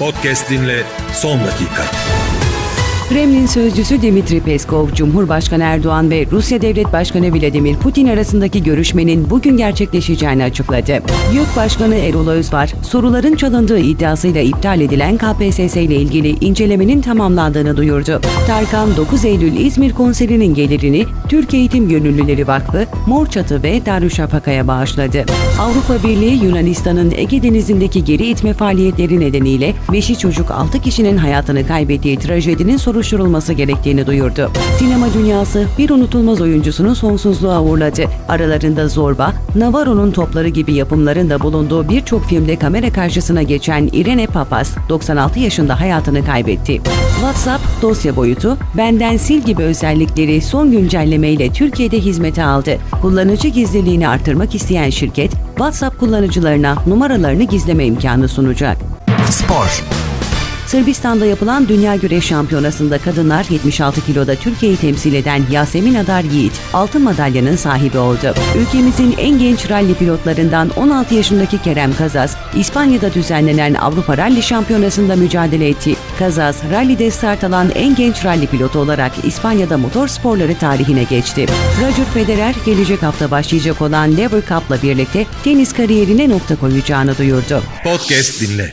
Podcast dinle son dakika. Kremlin sözcüsü Dimitri Peskov, Cumhurbaşkanı Erdoğan ve Rusya Devlet Başkanı Vladimir Putin arasındaki görüşmenin bugün gerçekleşeceğini açıkladı. YÖK Başkanı Erol Özvar, soruların çalındığı iddiasıyla iptal edilen KPSS ile ilgili incelemenin tamamlandığını duyurdu. Tarkan 9 Eylül İzmir konserinin gelirini Türk Eğitim Gönüllüleri Vakfı, Mor Çatı ve Darüşşafaka'ya bağışladı. Avrupa Birliği Yunanistan'ın Ege Denizi'ndeki geri itme faaliyetleri nedeniyle 5'i çocuk 6 kişinin hayatını kaybettiği trajedinin soruşturulması gerektiğini duyurdu. Sinema dünyası bir unutulmaz oyuncusunu sonsuzluğa uğurladı. Aralarında Zorba, Navarro'nun topları gibi yapımların da bulunduğu birçok filmde kamera karşısına geçen Irene Papas, 96 yaşında hayatını kaybetti. WhatsApp dosya boyutu, benden sil gibi özellikleri son güncellemeyle Türkiye'de hizmete aldı. Kullanıcı gizliliğini artırmak isteyen şirket, WhatsApp kullanıcılarına numaralarını gizleme imkanı sunacak. Spor. Sırbistan'da yapılan Dünya Güreş Şampiyonası'nda kadınlar 76 kiloda Türkiye'yi temsil eden Yasemin Adar Yiğit altın madalyanın sahibi oldu. Ülkemizin en genç ralli pilotlarından 16 yaşındaki Kerem Kazas, İspanya'da düzenlenen Avrupa Ralli Şampiyonası'nda mücadele etti. Kazas, rallide start alan en genç ralli pilotu olarak İspanya'da motor sporları tarihine geçti. Roger Federer gelecek hafta başlayacak olan Lever Cup'la birlikte tenis kariyerine nokta koyacağını duyurdu. Podcast dinle.